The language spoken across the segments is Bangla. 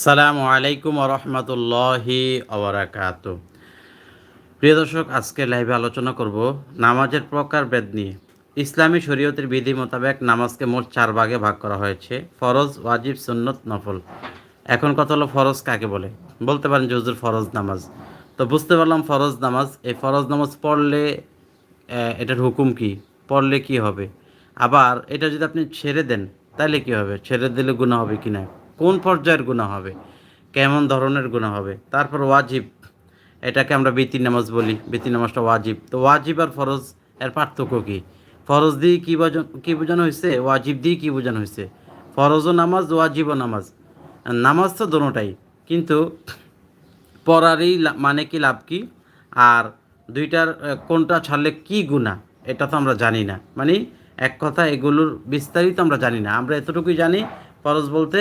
সালামু আলাইকুম রহমতুল্লাহি আবরাকাত প্রিয় দর্শক, আজকে লাইভে আলোচনা করব নামাজের প্রকার বেদ নিয়ে। ইসলামী শরীয়তের বিধি মোতাবেক নামাজকে মোট চার ভাগে ভাগ করা হয়েছে, ফরজ, ওয়াজিব, সুন্নত, নফল। এখন কথা হলো ফরজ কাকে বলে? বলতে পারেন যে হুজুর ফরজ নামাজ। তো বুঝতে পারলাম ফরজ নামাজ, এই ফরজ নামাজ পড়লে এটার হুকুম কি? পড়লে কি হবে? আবার এটা যদি আপনি ছেড়ে দেন তাহলে কি হবে? ছেড়ে দিলে গুণা হবে কি না? কোন পর্যায়ের গুণা হবে? কেমন ধরনের গুণা হবে? তারপর ওয়াজিব। এটাকে আমরা বিতি নামাজ বলি। বিতি নামাজটা ওয়াজিব। তো ওয়াজিব আর ফরজ, এর পার্থক্য কী? ফরজ দিয়ে কী বোঝানো কী বোঝানো হয়েছে ওয়াজিব দিয়ে কী বোঝানো হয়েছে ফরজও নামাজ, ওয়াজিবও নামাজ। নামাজ তো দোনোটাই। কিন্তু পড়ারই মানে কি লাভ কি? আর দুইটার কোনটা ছাড়লে কি গুণা এটা তো আমরা জানি না। মানে এক কথা এগুলোর বিস্তারিত আমরা জানি না। আমরা এতটুকুই জানি, ফরজ বলতে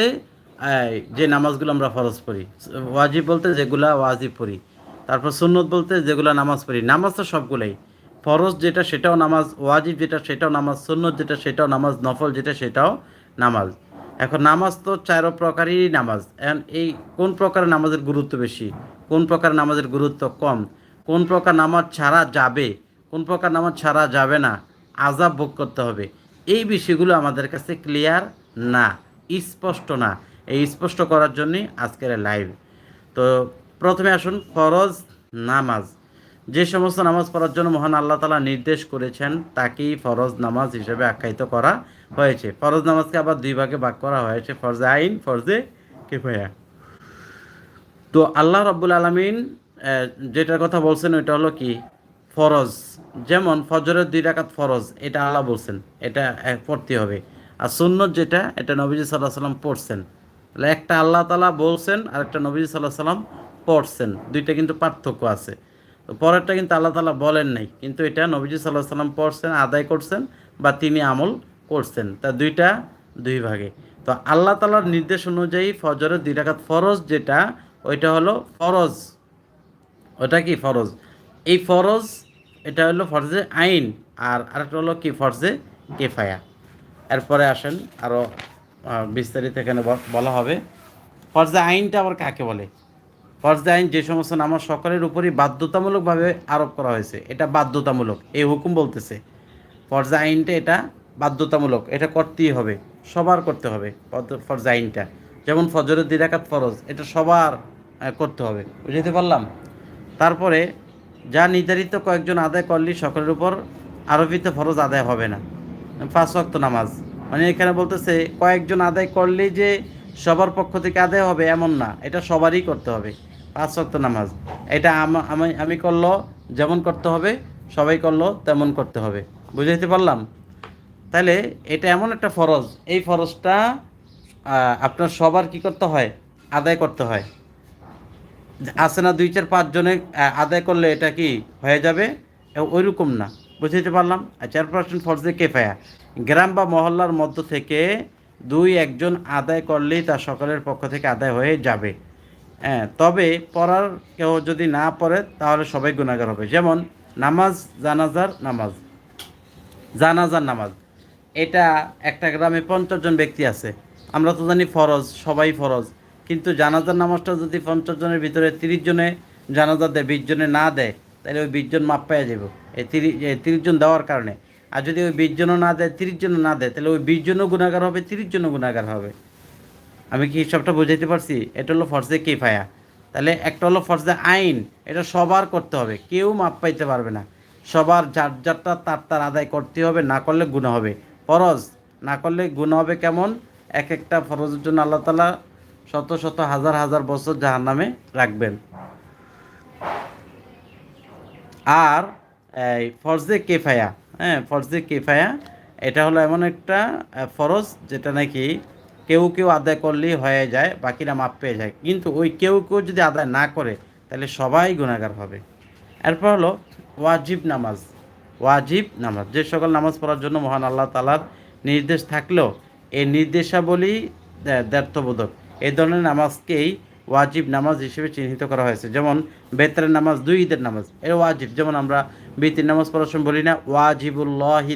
যে নামাজগুলো আমরা ফরজ পড়ি। ওয়াজিব বলতে যেগুলা ওয়াজিব পড়ি। তারপর সুন্নত বলতে যেগুলা নামাজ পড়ি। নামাজ তো সবগুলাই। ফরজ যেটা, সেটাও নামাজ। ওয়াজিব যেটা, সেটাও নামাজ। সুন্নত যেটা, সেটাও নামাজ। নফল যেটা, সেটাও নামাজ। এখন নামাজ তো চার প্রকারই নামাজ। এই কোন প্রকার নামাজের গুরুত্ব বেশি? কোন প্রকার নামাজের গুরুত্ব কম? কোন প্রকার নামাজ ছাড়া যাবে? কোন প্রকার নামাজ ছাড়া যাবে না? আজাব ভোগ করতে হবে। এই বিষয়গুলো আমাদের কাছে ক্লিয়ার না, স্পষ্ট না। এই স্পষ্ট করার জন্যই আজকের লাইভ তো প্রথমে আসুন, ফরজ নামাজ। যে সমস্ত নামাজ পড়ার জন্য মহান আল্লাহ তালা নির্দেশ করেছেন, তাকেই ফরজ নামাজ হিসেবে আখ্যায়িত করা হয়েছে। ফরজ নামাজকে আবার দুই ভাগে ভাগ করা হয়েছে, ফরজে আইন, ফরজে কেফায়া। তো আল্লাহ রব্বুল আলমিন যেটার কথা বলছেন ওইটা হলো কি? ফরজ। যেমন ফজরের দুই রাকাত ফরজ, এটা আল্লাহ বলছেন, এটা পড়তে হবে। আর সুন্নত যেটা, এটা নবীজি সাল্লাহ সাল্লাম পড়ছেন। তাহলে একটা আল্লাহ তালা বলছেন আর একটা নবীজি সাল্লাহ সাল্লাম পড়ছেন। দুইটা কিন্তু পার্থক্য আছে। তো পরেরটা কিন্তু আল্লাহ তালা বলেন নাই, কিন্তু এটা নবীজি সাল্লাহ সাল্লাম পড়ছেন, আদায় করছেন বা তিনি আমল করছেন। তা দুইটা দুই ভাগে। তো আল্লাহ তালার নির্দেশ অনুযায়ী ফজরের দুই ফরজ যেটা, ওইটা হলো ফরজ। ওটা কি ফরজ? এই ফরজ, এটা হলো ফরজে আইন, আর আরেকটা হলো কি? ফরজে কেফায়া। এরপরে আসেন আরও বিস্তারিত এখানে বলা হবে। ফরজে আইনটা আবার কাকে বলে? ফরজে আইন যে সমস্ত নামাজ সকলের উপরই বাধ্যতামূলকভাবে আরোপ করা হয়েছে। এটা বাধ্যতামূলক, এই হুকুম বলতেছে। ফরজে আইনটা এটা বাধ্যতামূলক, এটা করতেই হবে, সবার করতে হবে ফরজ- ফরজে আইনটা। যেমন ফজরের দিরাকাত ফরজ, এটা সবার করতে হবে। বুঝতে পারলাম? তারপরে যা নির্ধারিত কয়েকজন আদায় করলে সকলের উপর আরোপিত ফরজ আদায় হবে না। পাঁচ ওয়াক্ত নামাজ। মানে এখানে বলতেছে, কয়েকজন আদায় করলেই যে সবার পক্ষ থেকে আদায় হবে এমন না, এটা সবারই করতে হবে, পাঁচ ওয়াক্ত নামাজ। এটা আমা- আমি করল, যেমন করতে হবে, সবাই করল, তেমন করতে হবে। বুঝাইতে পারলাম? তাহলে এটা এমন একটা ফরজ, এই ফরজটা আপনার সবার কি করতে হয়? আদায় করতে হয়। আছে না দুই চার পাঁচ জনে আদায় করলে এটা কি হয়ে যাবে? ওই রকম না। বুঝতে পারলাম? চার পার্সেন্ট ফরজে কেফায়া। গ্রাম বা মহল্লার মধ্য থেকে দুই একজন আদায় করলেই তা সকলের পক্ষ থেকে আদায় হয়ে যাবে। হ্যাঁ তবে পড়ার কেউ যদি না পড়ে, তাহলে সবাই গুণাগার হবে। যেমন নামাজ, জানাজার নামাজ। জানাজার নামাজ। এটা একটা গ্রামে পঞ্চাশ জন ব্যক্তি আছে। আমরা তো জানি ফরজ, সবাই ফরজ। কিন্তু জানাজার নামাজটা যদি পঞ্চাশ জনের ভিতরে তিরিশ জনে জানাজা দেয়, বিশ জনে না দেয়, তাহলে ওই বিশ জন মাপ পেয়ে যাব। এই তিরিশ তিরিশ জন দেওয়ার কারণে। আর যদি ওই বিশ জনও না দেয়, তিরিশ জনও না দেয়, তাহলে ওই বিশ জনও গুণাগার হবে, তিরিশ জনও গুণাগার হবে। আমি কি সবটা বুঝাইতে পারছি? এটা হলো ফর্জে কেফায়া। তাহলে একটা হলো ফর্জে আইন, এটা সবার করতে হবে, কেউ মাপ পাইতে পারবে না। সবার যার যারটা তার তার আদায় করতে হবে, না করলে গুণা হবে। ফরজ, না করলে গুণা হবে কেমন? এক একটা ফরজের জন্য আল্লাহ তালা শত শত হাজার হাজার বছর জাহার নামে রাখবেন। আর ফরজে কেফায়া হ্যাঁ ফরজে কেফায়া। এটা হলো এমন একটা ফরজ যেটা নাকি কেউ কেউ আদায় করলেই হয়ে যায়, বাকিরা মাপ পেয়ে যায়। কিন্তু ওই কেউ কেউ যদি আদায় না করে, তাহলে সবাই গুণাগার হবে। এরপর হলো ওয়াজিব নামাজ। ওয়াজিব নামাজ। যে সকল নামাজ পড়ার জন্য মহান আল্লাহ তালার নির্দেশ থাকলেও, এই নির্দেশাবলী দ্ব্যর্থবোধক এই ধরনের নামাজকেই ওয়াজিব নামাজ হিসেবে চিহ্নিত করা হয়েছে। যেমন বেতরের নামাজ, দুই ঈদের নামাজ। এর ওয়াজিব। যেমন আমরা বিতির নামাজ পড়ার সময় বলি না, ওয়াজিবুল্লাহি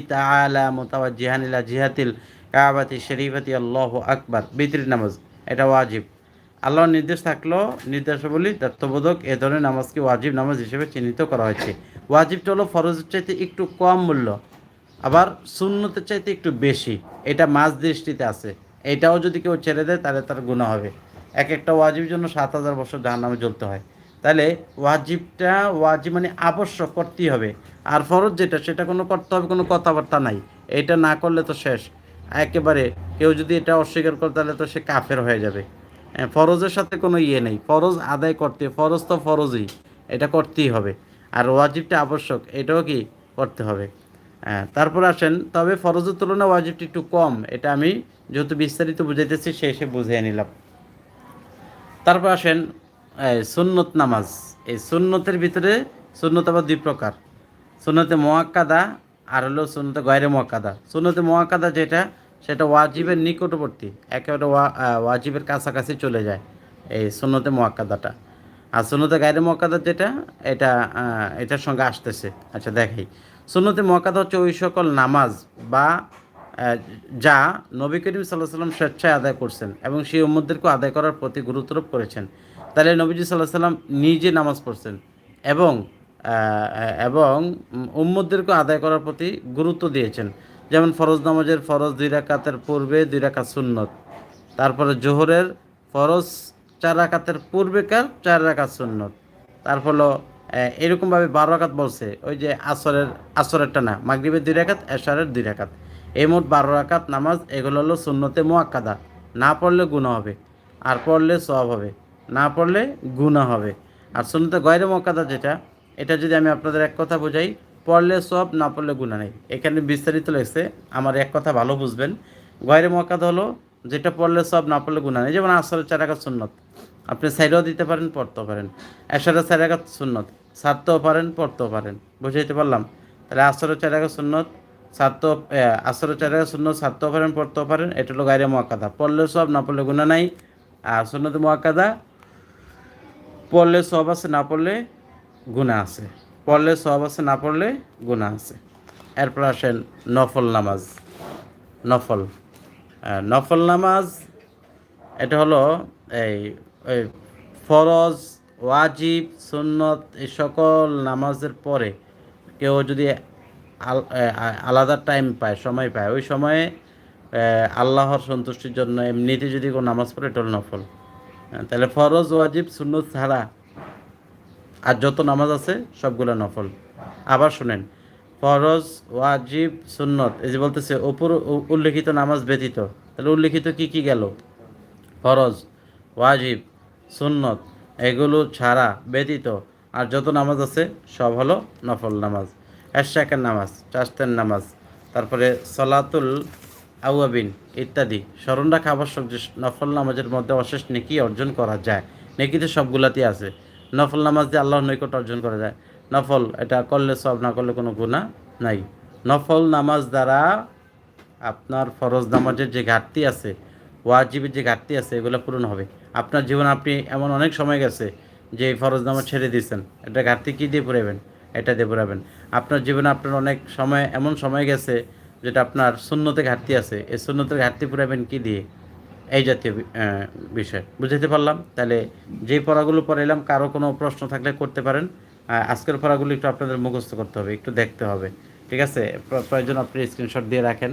মুতাওয়াজ্জিহান ইলা জিহাতিল কাবাতি শরীফাতি, আল্লাহু আকবার। বিতির নামাজ, এটা ওয়াজিব। আল্লাহর নির্দেশ থাকলেও নির্দেশাবলী, তত্ত্ববোধক এ ধরনের নামাজকে ওয়াজিব নামাজ হিসেবে চিহ্নিত করা হয়েছে। ওয়াজিবটা হলো ফরজের চাইতে একটু কম মূল্য, আবার শূন্যতের চাইতে একটু বেশি। এটা মাঝ দৃষ্টিতে আছে। এটাও যদি কেউ ছেড়ে দেয়, তাহলে তার গুণা হবে। এক একটা ওয়াজিবের জন্য সাত হাজার বছর জাহান নামে জ্বলতে হয়। তাহলে ওয়াজিবটা ওয়াজিব মানে আবশ্যক করতেই হবে। আর ফরজ যেটা সেটা কোনো করতে হবে কোনো কথাবার্তা নাই। এটা না করলে তো শেষ। একেবারে কেউ যদি এটা অস্বীকার করে তাহলে তো সে কাফের হয়ে যাবে। হ্যাঁ, ফরজের সাথে কোনো ইয়ে নেই। ফরজ আদায় করতে ফরজ তো ফরজই। এটা করতেই হবে। আর ওয়াজিবটা আবশ্যক এটাও কি করতে হবে। হ্যাঁ তারপর আসেন তবে ফরজের তুলনায় ওয়াজিবটা একটু কম। এটা আমি যেহেতু বিস্তারিত বুঝাইতেছি সে এসে বুঝিয়ে নিলাম। তারপর আসেন সুন্নত নামাজ। এই সুন্নতের ভিতরে সুন্নত আবার দুই প্রকার। সুন্নতে মোয়াক্কাদা আর হলো সুন্নতে গয়রে মোয়াক্কাদা। সুন্নতে মোয়াক্কাদা যেটা, সেটা ওয়াজিবের নিকটবর্তী। একেবারে ওয়া ওয়াজিবের কাছাকাছি চলে যায় এই সুন্নতে মোয়াক্কাদাটা। আর সুন্নতে গায়রে মোয়াক্কাদা যেটা, এটা এটার সঙ্গে আসতেছে। আচ্ছা দেখাই সুন্নতে মোয়াক্কাদা হচ্ছে ওই সকল নামাজ বা যা নবী করিম সাল্লাহ সাল্লাম স্বেচ্ছায় আদায় করছেন এবং সেই উম্মদদেরকেও আদায় করার প্রতি গুরুত্বারোপ করেছেন। তাহলে নবীজি সাল্লাহ সাল্লাম নিজে নামাজ পড়ছেন এবং এবং উম্মদদেরকে আদায় করার প্রতি গুরুত্ব দিয়েছেন। যেমন ফরজ নামাজের ফরজ দুই রাকাতের পূর্বে দুই রাকাত সুন্নত, তারপরে জোহরের ফরজ চার রাকাতের পূর্বেকার চার রাকাত সুন্নত, তারপর এরকমভাবে বারো রাকাত বলছে, ওই যে আসরের, আসরেরটা না, মাগরিবের দুই রাকাত, এশারের দুই রাকাত। এই মোট বারো রাকাত নামাজ, এগুলো হলো সুন্নতে মোয়াক্কাদা না পড়লে গুণা হবে, আর পড়লে সব হবে। না পড়লে গুণা হবে। আর সুন্নতে গয়রে মোয়াক্কাদা যেটা, এটা যদি আমি আপনাদের এক কথা বোঝাই, পড়লে সব না পড়লে গুণা নেই। এখানে বিস্তারিত লেগেছে আমার এক কথা ভালো বুঝবেন। গয়রে মোয়াক্কাদা হলো, যেটা পড়লে সব না পড়লে গুণা নেই। যেমন আসরের চার রাকাত সুন্নত। আপনি সাইডেও দিতে পারেন, পড়তেও পারেন। এশারের চার রাকাত সুন্নত। সারতেও পারেন, পড়তেও পারেন। বুঝাইতে পারলাম? তাহলে আসরের চার রাকাত সুন্নত সারতেও আসরের চার রাকাত সুন্নত সারতেও পারেন, পড়তেও পারেন। এটা হলো গাইরে মোয়াক্কাদা পড়লে সব না পড়লে গুণা নাই। আর সুন্নত মোয়াক্কাদা পড়লে সব আছে, না পড়লে গুণা আছে। পড়লে সব আছে, না পড়লে গুণা আছে। এরপর আসেন নফল নামাজ। নফল। নফল নামাজ, এটা হলো এই ফরজ, ওয়াজিব, সুন্নত, এই সকল নামাজের পরে কেউ যদি আল- আলাদা টাইম পায়, সময় পায়, ওই সময়ে আল্লাহর সন্তুষ্টির জন্য এমনিতে যদি কোনো নামাজ পড়ে, এটা হলো নফল। তাহলে ফরজ, ওয়াজিব, সুন্নত ছাড়া আর যত নামাজ আছে, সবগুলো নফল। আবার শুনেন, ফরজ, ওয়াজিব, সুন্নত, এই যে বলতেছে, ওপর উল্লেখিত নামাজ ব্যতীত, তাহলে উল্লেখিত কি কি গেল? ফরজ, ওয়াজিব, সুন্নত, এগুলো ছাড়া ব্যতীত, আর যত নামাজ আছে, সব হলো নফল নামাজ। এশাকের নামাজ চাস্তের নামাজ, তারপরে সলাতুল আউয়াবিন ইত্যাদি। স্মরণ রাখা আবশ্যক যে নফল নামাজের মধ্যে অশেষ নেকি অর্জন করা যায়। নেকিতে সবগুলাতেই আছে। নফল নামাজ দিয়ে আল্লাহর নৈকট অর্জন করা যায়। নফল, এটা করলে সব, না করলে কোনো গুণা নাই। নফল নামাজ দ্বারা আপনার ফরজ নামাজের যে ঘাটতি আছে, ওয়াজিবের যে ঘাটতি আছে, এগুলো পূরণ হবে। আপনার জীবনে আপনি এমন অনেক সময় গেছে যে ফরজ নামাজ ছেড়ে দিয়েছেন। এটা ঘাটতি কী দিয়ে পুরাবেন? এটা দিয়ে পুরাবেন। আপনার জীবনে আপনার অনেক সময়, এমন সময় গেছে যেটা আপনার শূন্যতে ঘাটতি আছে, এই শূন্যতের ঘাটতি পুরাবেন কী দিয়ে? এই জাতীয় বিষয়। বুঝতে পারলাম? তাহলে যেই পড়াগুলো পড়াইলাম, কারও কোনো প্রশ্ন থাকলে করতে পারেন। আজকের পড়াগুলো একটু আপনাদের মুখস্থ করতে হবে, একটু দেখতে হবে। ঠিক আছে? প্রয়োজন আপনি স্ক্রিনশট দিয়ে রাখেন।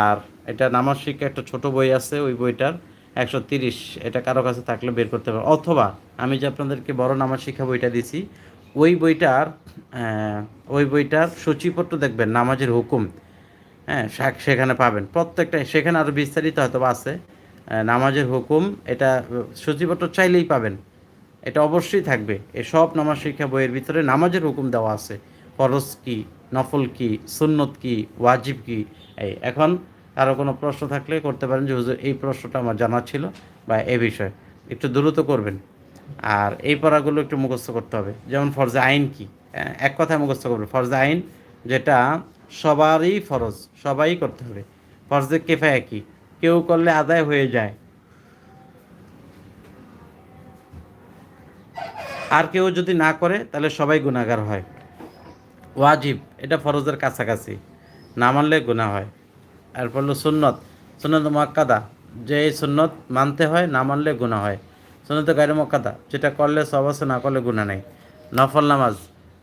আর এটা নামাজ শিক্ষা একটা ছোট বই আছে, ওই বইটার একশো তিরিশ। এটা কারও কাছে থাকলে বের করতে পারেন। অথবা আমি যে আপনাদেরকে বড় নামাজ শিক্ষা বইটা দিছি, ওই বইটার ওই বইটার সূচিপত্র দেখবেন, নামাজের হুকুম। হ্যাঁ সেখানে পাবেন। প্রত্যেকটা সেখানে আরও বিস্তারিত হয়তো আছে। নামাজের হুকুম এটা সূচিপত্র চাইলেই পাবেন। এটা অবশ্যই থাকবে। এই সব নামাজ শিক্ষা বইয়ের ভিতরে নামাজের হুকুম দেওয়া আছে। ফরজ কি নফল কি সুন্নত কি ওয়াজিব কি? এই এখন কারও কোনো প্রশ্ন থাকলে করতে পারেন যে হুজুর এই প্রশ্নটা আমার জানা ছিল বা এ বিষয়ে। একটু দ্রুত করবেন। আর এই পড়াগুলো একটু মুখস্থ করতে হবে। যেমন ফরজে আইন কি? হ্যাঁ, এক কথায় মুখস্থ করবেন। ফরজে আইন যেটা সবারই ফরজ, সবাই করতে হবে। ফরজে কেফায়া কি কেউ করলে আদায় হয়ে যায়। আর কেউ যদি না করে, তাহলে সবাই গুণাগার হয়। ওয়াজিব, এটা ফরজের কাছাকাছি। না মানলে গুণা হয়। এরপর হলো সুন্নত। সুন্নত মক্কাদা যে এই সুন্নত মানতে হয়, না মানলে গুণা হয়। সুন্নত গাইরে মক্কাদা যেটা করলে সব আছে, না করলে গুণা নেই। নফল নামাজ।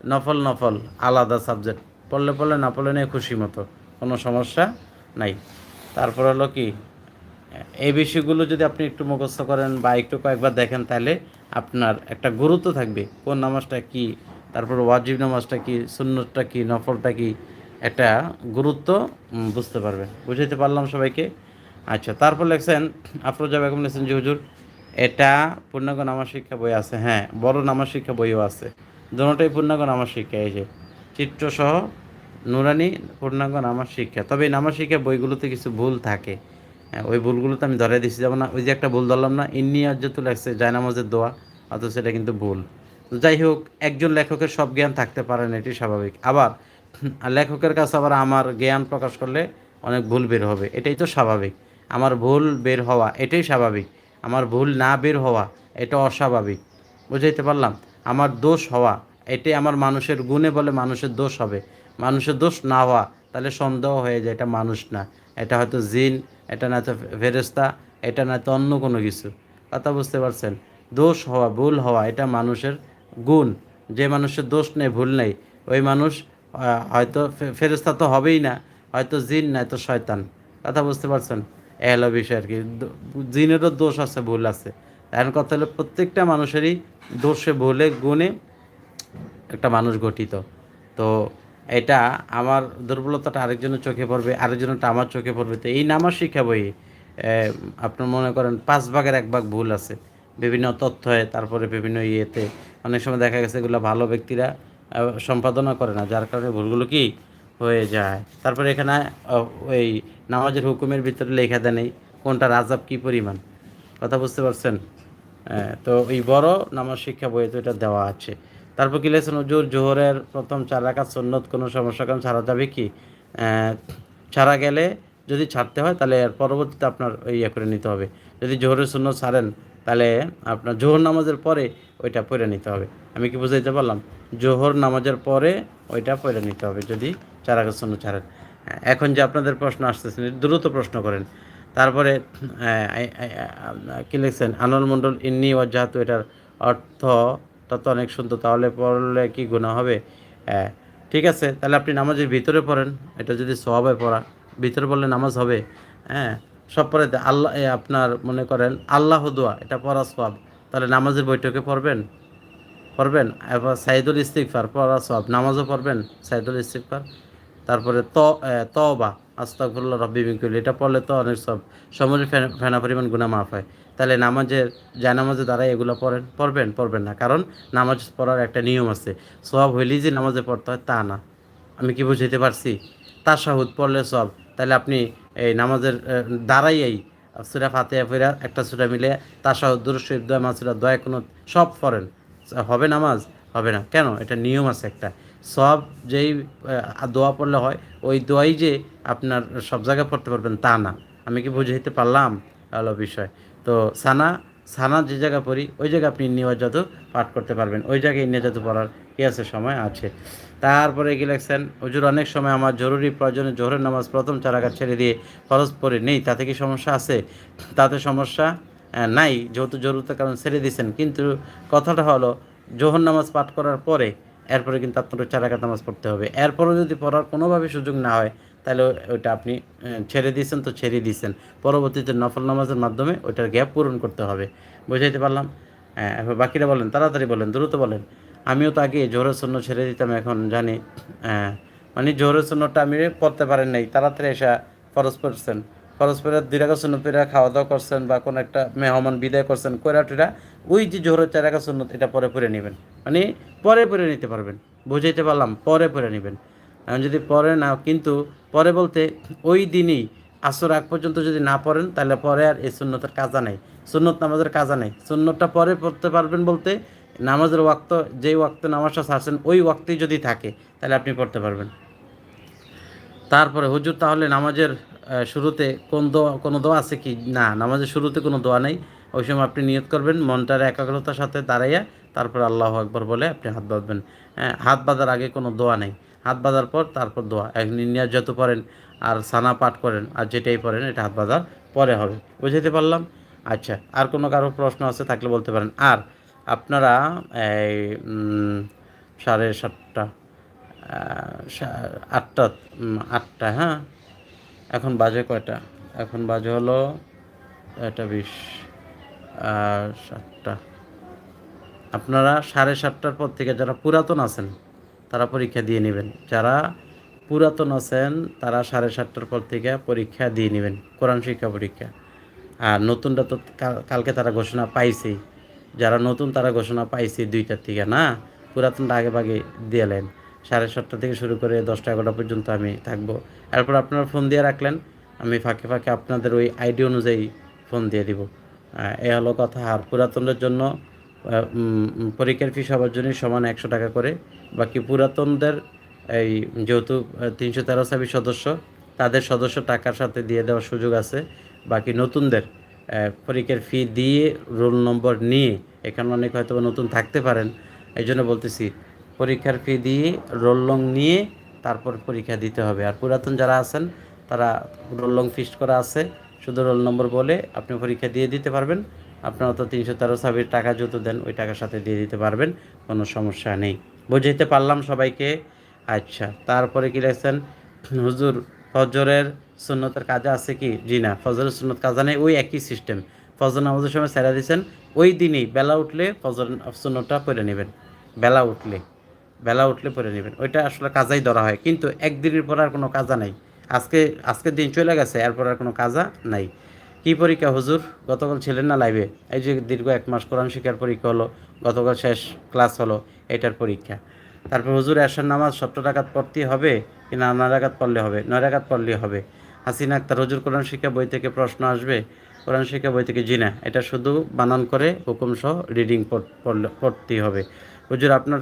নফল নফল, আলাদা সাবজেক্ট পড়লে পড়লে না পড়লে নেই খুশি মতো, কোনো সমস্যা নাই। তারপর হলো কি, এই বিষয়গুলো যদি আপনি একটু মুখস্থ করেন বা একটু কয়েকবার দেখেন, তাহলে আপনার একটা গুরুত্ব থাকবে। কোন নামাজটা কি, তারপর ওয়াজিব নামাজটা কি, সুন্নতটা কি, নফলটা কি একটা গুরুত্ব বুঝতে পারবেন। বুঝাইতে পারলাম সবাইকে? আচ্ছা তারপর লেখছেন, আফরোজা বেগম লেখছেন যে, হুজুর, এটা পূর্ণাঙ্গ নামাজ শিক্ষা বই আছে। হ্যাঁ বড় নামাজ শিক্ষা বইও আছে। দুটোটাই পূর্ণাঙ্গ নামাজ শিক্ষা, এই যে। চিত্রসহ নুরানি পূর্ণাঙ্গ নামাজ শিক্ষা তবে এই নামাজ শিক্ষা বইগুলোতে কিছু ভুল থাকে। হ্যাঁ, ওই ভুলগুলো তো আমি ধরে দিচ্ছি যেমন ওই যে একটা ভুল ধরলাম না ইন্নি আজ্জতুল লাগছে জায়নামাজের দোয়া অথচ সেটা কিন্তু ভুল। যাই হোক একজন লেখকের সব জ্ঞান থাকতে পারে না এটি স্বাভাবিক। আবার লেখকের কাছে আবার আমার জ্ঞান প্রকাশ করলে অনেক ভুল বের হবে। এটাই তো স্বাভাবিক। আমার ভুল বের হওয়া এটাই স্বাভাবিক। আমার ভুল না বের হওয়া এটা অস্বাভাবিক। বুঝাইতে পারলাম? আমার দোষ হওয়া এটাই আমার মানুষের গুণে বলে মানুষের দোষ হবে। মানুষের দোষ না হওয়া, তাহলে সন্দেহ হয়ে যায় এটা মানুষ না। এটা হয়তো জিন, এটা না তো ফেরেস্তা এটা না তো অন্য কোনো কিছু। কথা বুঝতে পারছেন? দোষ হওয়া, ভুল হওয়া, এটা মানুষের গুণ। যে মানুষের দোষ নেই, ভুল নেই, ওই মানুষ হয়তো ফেরেস্তা তো হবেই না, হয়তো জিন নাই তো শয়তান। কথা বুঝতে পারছেন? এ হলো বিষয় আর কি। জিনেরও দোষ আছে, ভুল আছে। এখন কথা হলো, প্রত্যেকটা মানুষেরই দোষে, ভুলে, গুণে একটা মানুষ গঠিত। তো এটা আমার দুর্বলতাটা আরেকজনের চোখে পড়বে আরেকজনেরটা আমার চোখে পড়বে। তো এই নামাজ শিক্ষা বই আপনার মনে করেন পাঁচ ভাগের এক ভাগ ভুল আছে। বিভিন্ন তথ্যে তারপরে বিভিন্ন ইয়েতে অনেক সময় দেখা গেছে এগুলো ভালো ব্যক্তিরা সম্পাদনা করে না যার কারণে ভুলগুলো কি হয়ে যায়। তারপরে এখানে ওই নামাজের হুকুমের ভিতরে লেখা দেয় নেই কোনটা রাজাব কি পরিমাণ? কথা বুঝতে পারছেন? হ্যাঁ, তো এই বড় নামাজ শিক্ষা বইয়ে তো এটা দেওয়া আছে। তারপর কি লেখছেন, হুজুর, জোহরের প্রথম চার রাকাত সুন্নত, কোনো সমস্যা, কারণ ছাড়া যাবে কি? ছাড়া গেলে যদি ছাড়তে হয়, তাহলে এর পরবর্তীতে আপনার ওই ইয়ে করে নিতে হবে। যদি জোহরের সুন্নত ছাড়েন, তাহলে আপনার জোহর নামাজের পরে ওইটা পড়ে নিতে হবে। আমি কি বুঝাইতে পারলাম? জোহর নামাজের পরে ওইটা পড়ে নিতে হবে, যদি চার রাকাত সুন্নত ছাড়েন। এখন যে আপনাদের প্রশ্ন আসতেছে, দ্রুত প্রশ্ন করেন। তারপরে কি লিখছেন? আনল মণ্ডল ইন্নি ওয়াজাহাতু এটার অর্থটা তো অনেক সুন্দর। তাহলে পড়লে কি গুণা হবে? হ্যাঁ, ঠিক আছে তাহলে আপনি নামাজের ভিতরে পড়েন এটা যদি সবাই পড়া। ভিতরে পড়লে নামাজ হবে হ্যাঁ? সব পরে আল্লাহ আপনার মনে করেন আল্লাহ দোয়া এটা পড়া সব তাহলে নামাজের বৈঠকে পড়বেন? পড়বেন? এবার সাইদুল ইস্তিকফার পড়া সব নামাজও পড়বেন? সাইদুল ইস্তিকফার তারপরে ত এ, তওবা আস্তাগফিরুল্লাহ, রব্বি মিনকুল এটা পড়লে তো অনেক সব সময়ের ফেনা পরিমাণ গুণা মাফ হয়। তাহলে নামাজের যা নামাজে দ্বারাই এগুলো পড়েন, পড়বেন পড়বেন না, কারণ নামাজ পড়ার একটা নিয়ম আছে। সব হইলেই যে নামাজে পড়তে হয় তা না। আমি কি বুঝাইতে পারছি? তাশাহুদ পড়লে সব তাহলে আপনি এই নামাজের দ্বারাই সুরা ফাতেহা ফিরা একটা সুরা মিলে তাশাহুদ দুরুশরীফ দোয়া মাসুরা দয়া কোনো সব পড়েন। হবে নামাজ? হবে না। কেন? এটা নিয়ম আছে একটা। সব যেই দোয়া পড়লে হয়, ওই দোয়াই যে আপনার সব জায়গায় পড়তে পারবেন তা না। আমি কি বুঝাইতে পারলাম? হলো বিষয়। তো সানা সানা যে জায়গা পড়ি, ওই জায়গায় আপনি নিয়াজাত পাঠ করতে পারবেন। ওই জায়গায় নিয়াজাত পড়ার কি আছে? সময় আছে। তারপরে কি লিখছেন, হুজুর, অনেক সময় আমার জরুরি প্রয়োজনে জোহরের নামাজ প্রথম চারাগাছ ছেড়ে দিয়ে ফরজ পড়ে নেই। তাতে কি সমস্যা আছে? তাতে সমস্যা নাই। যেহেতু জরুরতের কারণ ছেড়ে দিয়েছেন। কিন্তু কথাটা হলো, জোহর নামাজ পাঠ করার পরে এরপরে কিন্তু আপনার চারাঘাট নামাজ পড়তে হবে। এরপরেও যদি পড়ার কোনোভাবে সুযোগ না হয়, তাহলে ওইটা আপনি ছেড়ে দিয়েছেন তো ছেড়ে দিয়েছেন। পরবর্তীতে নফল নামাজের মাধ্যমে ওইটার গ্যাপ পূরণ করতে হবে। বুঝাইতে পারলাম? হ্যাঁ বাকিরা বলেন, তাড়াতাড়ি বলেন, দ্রুত বলেন। আমিও তো আগে জোহরের শূন্য ছেড়ে দিতাম, এখন জানি মানে জোহরের শূন্যটা আমি পড়তে পারেন নাই, তাড়াতাড়ি এসে ফরজ পড়ছেন। ফরজ পরে শূন্য পেরা খাওয়া দাওয়া করছেন বা কোনো একটা মেহমান বিদায় করছেন, কইরা টুরা ওই যে জোহরের চার রাখা শূন্য এটা পরে পরে নেবেন। মানে পরে পরে নিতে পারবেন। বুঝাইতে পারলাম, পরে পরে নেবেন। এখন যদি পরে না, কিন্তু পরে বলতে ওই দিনই আসর আগ পর্যন্ত যদি না পড়েন, তাহলে পরে আর এই সুন্নতের কাজা নেই। সুন্নত নামাজের কাজা নেই। সুন্নতটা পরে পড়তে পারবেন বলতে নামাজের ওয়াক্ত, যেই ওয়াক্তে নামাজটা ছাড়ছেন ওই ওয়াক্তেই যদি থাকে, তাহলে আপনি পড়তে পারবেন। তারপরে হুজুর তাহলে নামাজের শুরুতে কোন দোয়া, কোনো দোয়া আছে কি? না, নামাজের শুরুতে কোনো দোয়া নেই। ওই সময় আপনি নিয়ত করবেন, মনটার একাগ্রতার সাথে দাঁড়াইয়া তারপর আল্লাহ আকবর বলে আপনি হাত বাঁধবেন। হ্যাঁ হাত বাঁধার আগে কোনো দোয়া নেই। হাত বাঁধার পর তারপর দোয়া। এক নিয়াজ যত পড়েন আর সানা পাঠ করেন আর যেটাই পড়েন, এটা হাত বাঁধার পরে হবে। বুঝাইতে পারলাম? আচ্ছা আর কোনো কারও প্রশ্ন আছে থাকলে বলতে পারেন। আর আপনারা এই সাড়ে সাতটা আটটা আটটা হ্যাঁ? এখন বাজে কয়টা? এখন বাজে হলো এটা বিশ আর সাতটা। আপনারা সাড়ে সাতটার পর থেকে যারা পুরাতন আছেন, তারা পরীক্ষা দিয়ে নেবেন। যারা পুরাতন আছেন, তারা সাড়ে সাতটার পর থেকে পরীক্ষা দিয়ে নেবেন, কোরআন শিক্ষা পরীক্ষা। আর নতুনটা তো কাল- কালকে তারা ঘোষণা পাইছেই। যারা নতুন তারা ঘোষণা পাইছে দুইটার থেকে, না? পুরাতনটা আগে ভাগে দিলেন সাড়ে সাতটা থেকে শুরু করে দশটা এগারোটা পর্যন্ত আমি থাকব। এরপর আপনারা ফোন দিয়ে রাখলেন, আমি ফাঁকে ফাঁকে আপনাদের ওই আইডি অনুযায়ী ফোন দিয়ে দিব। এ হলো কথা, আর পুরাতনের জন্য পরীক্ষার ফি সবার জন্যই সমান একশো টাকা করে। বাকি পুরাতনদের এই যেহেতু তিনশো তেরো সাবি সদস্য, তাদের সদস্য টাকার সাথে দিয়ে দেওয়ার সুযোগ আছে। বাকি নতুনদের পরীক্ষার ফি দিয়ে রোল নম্বর নিয়ে এখানে অনেক হয়তো নতুন থাকতে পারেন। এই জন্য বলতেছি পরীক্ষার ফি দিয়ে রোল লং নিয়ে তারপর পরীক্ষা দিতে হবে। আর পুরাতন যারা আছেন, তারা রোল লং ফিক্সড করা আছে। শুধু রোল নম্বর বলে আপনি পরীক্ষা দিয়ে দিতে পারবেন। আপনারা তো তিনশো তেরো সাবির টাকা যত দেন, ওই টাকার সাথে দিয়ে দিতে পারবেন, কোনো সমস্যা নেই। বুঝাইতে পারলাম সবাইকে? আচ্ছা তারপরে কি লেখছেন? হুজুর, ফজরের সুন্নতের কাজা আছে কি? জি না, ফজরের সুন্নত কাজা নেই, ওই একই সিস্টেম ফজর নামাজের সময় সেরা দিয়েছেন, ওই দিনই বেলা উঠলে ফজর সুন্নতটা পড়ে নেবেন। বেলা উঠলে। বেলা উঠলে পরে নেবেন। ওইটা আসলে কাজাই ধরা হয়। কিন্তু একদিনের পর আর কোনো কাজা নাই। আজকে, আজকের দিন চলে গেছে, এরপর আর কোনো কাজা নাই। কি পরীক্ষা হুজুর? গতকাল ছিলেন না লাইভে এই যে দীর্ঘ এক মাস কোরআন শিক্ষার পরীক্ষা হলো, গতকাল শেষ ক্লাস হলো, এটার পরীক্ষা। তারপর হুজুর এসার নামাজ সত্তর টাকাত পড়তেই হবে কি না? নয় রাকাত পড়লে হবে, নয় রাকাত পড়লেই হবে। হাসিনা আক্তার, হুজুর কোরআন শিক্ষা বই থেকে প্রশ্ন আসবে, কোরআন শিক্ষা বই থেকে জিনা। এটা শুধু বানান করে হুকুম সহ রিডিং পড়লে, পড়তেই হবে। হুজুর আপনার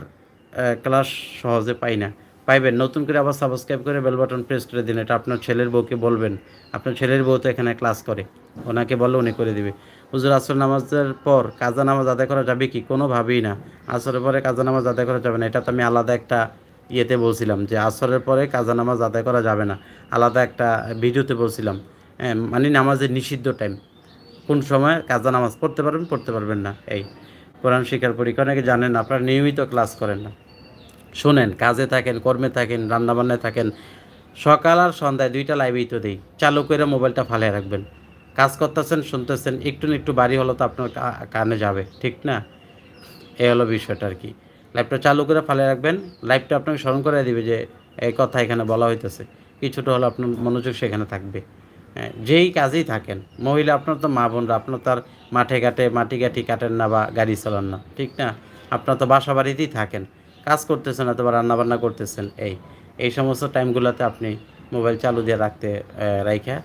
ক্লাস সহজে পাই না। পাইবেন, নতুন করে আবার সাবস্ক্রাইব করে বেল বাটন প্রেস করে দিন, এটা আপনার ছেলের বউকে বলবেন। আপনার ছেলের বউ তো এখানে ক্লাস করে, ওনাকে বললে উনি করে দিবে। হুজুর, আসর নামাজের পর কাজা নামাজ আদায় করা যাবে কি? কোনোভাবেই না। আসরের পরে কাজা নামাজ আদায় করা যাবে না। এটা তো আমি আলাদা একটা ইয়েতে বলছিলাম যে আসরের পরে কাজা নামাজ আদায় করা যাবে না। আলাদা একটা ভিডিওতে বলছিলাম। মানে নামাজের নিষিদ্ধ টাইম কোন সময় কাজা নামাজ পড়তে পারবেন পড়তে পারবেন না। এই, কোরআন শিকার পরীক্ষা, অনেকে জানেন আপনারা নিয়মিত ক্লাস করেন না। শোনেন কাজে থাকেন কর্মে থাকেন রান্নাবান্নায় থাকেন সকাল আর সন্ধ্যায় দুইটা লাইভেই তো দিই। চালু করে মোবাইলটা ফালিয়ে রাখবেন। কাজ করতেছেন শুনতেছেন একটু না একটু বাড়ি হলো তো আপনার কানে যাবে ঠিক না? এই হলো বিষয়টা আর কি। লাইভটা চালু করে ফালিয়ে রাখবেন লাইভটা আপনাকে স্মরণ করে দিবে যে এই কথা এখানে বলা হইতেছে। কিছুটা হলো আপনার মনোযোগ সেখানে থাকবে। হ্যাঁ, যেই কাজেই থাকেন মহিলা আপনার তো মা বোনরা আপনার তার মাঠে ঘাটে মাটি গাঠি কাটেন না বা গাড়ি চালান না ঠিক না? আপনার তো বাসা বাড়িতেই থাকেন। কাজ করতেছেন অথবা রান্নাবান্না করতেছেন, এই এই সমস্ত টাইমগুলোতে আপনি মোবাইল চালু দিয়ে রাখতে রাইখা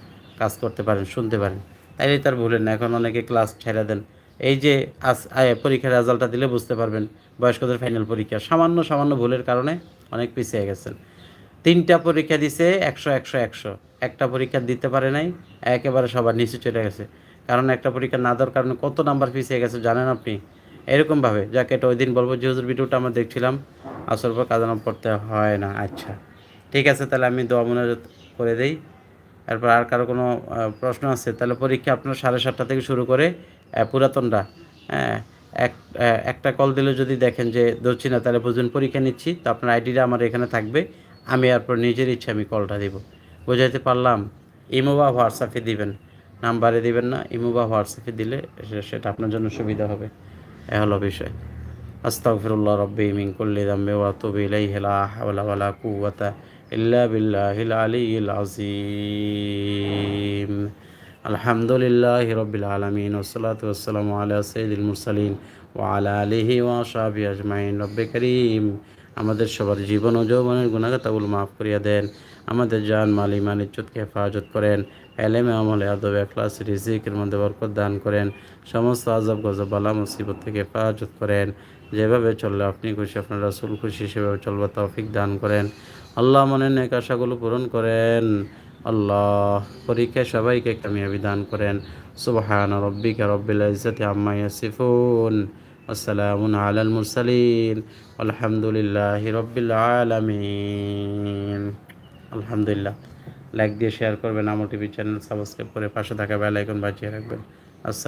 কাজ করতে পারেন, শুনতে পারেন। তাইলে তার ভুলেন না, এখন অনেকে ক্লাস ছেড়ে দেন। এই যে আজ পরীক্ষার রেজাল্টটা দিলে বুঝতে পারবেন, বয়স্কদের ফাইনাল পরীক্ষা, সামান্য সামান্য ভুলের কারণে অনেক পিছিয়ে গেছেন। তিনটা পরীক্ষা দিছে একশো একশো একশো। একটা পরীক্ষা দিতে পারে নাই, একেবারে সবার নিচে চলে গেছে। কারণ একটা পরীক্ষা না দেওয়ার কারণে কত নাম্বার পিছিয়ে গেছে জানেন আপনি? এরকমভাবে, যাকে এটা ওই দিন বলব, যে হুজুর ভিডিওটা আমরা দেখছিলাম, আসল পর কাজানো পড়তে হয় না আচ্ছা। ঠিক আছে, তাহলে আমি দোয়া মনে করে দেই। এরপর আর কারও কোনো প্রশ্ন আছে, তাহলে পরীক্ষা আপনার সাড়ে সাতটা থেকে শুরু করে পুরাতনটা হ্যাঁ এক একটা কল দিলে যদি দেখেন যে ধরছি না, তাহলে বুঝুন পরীক্ষা নিচ্ছি, তো আপনার আইডিটা আমার এখানে থাকবে, আমি এরপর নিজের ইচ্ছে আমি কলটা দিব। বোঝাইতে পারলাম? ইমো বা হোয়াটসঅ্যাপে দিবেন, নাম্বারে দিবেন না, ইমো বা হোয়াটসঅ্যাপে দিলে সেটা আপনার জন্য সুবিধা হবে। এ হলো বিষয়। আস্তাগফিরুল্লাহ রব্বি মিন কুল্লি যামবি ওয়া আতুবু ইলাইহি, লা হাওলা ওয়ালা কুওয়াতা ইল্লা বিল্লাহিল আলিয়্যিল আযীম। আলহামদুলিল্লাহি রাব্বিল আলামিন ওয়াসসালাতু ওয়াসসালামু আলা সাইয়্যিদিল মুরসালিন ওয়া আলা আলিহি ওয়া সাহবিহি আজমাইন। রব্বে করিম, আমাদের সবার জীবন ও যৌবনের গুণাগাতাগুলো মাফ করিয়া দেন। আমাদের জান, মাল ইমান ইজ্জতকে হেফাজত করেন। এলেমে আমলে আদব, এখলাস রিজিকের মধ্যে বরকত দান করেন। সমস্ত আজব গজব, বালা মুসিবত থেকে হেফাজত করেন। যেভাবে চললে আপনি খুশি, আপনার রাসুল খুশি, সেভাবে চলবার তৌফিক দান করেন। আল্লাহ মনের নেক আশাগুলো পূরণ করেন। আল্লাহ পরীক্ষায় সবাইকে কামিয়াবি দান করেন। সুবহান রব্বিকা রব্বিল ইজ্জাতি আম্মা ইয়াসিফুন। আসসালামু আলাল মুরসালিন। আলহামদুলিল্লাহি রব্বিল আলামিন। আলহামদুলিল্লাহ। লাইক দিয়ে শেয়ার করবেন আমার টিভি চ্যানেল সাবস্ক্রাইব করে পাশে থাকা বেল আইকন বাজিয়ে রাখবেন। আসসালাম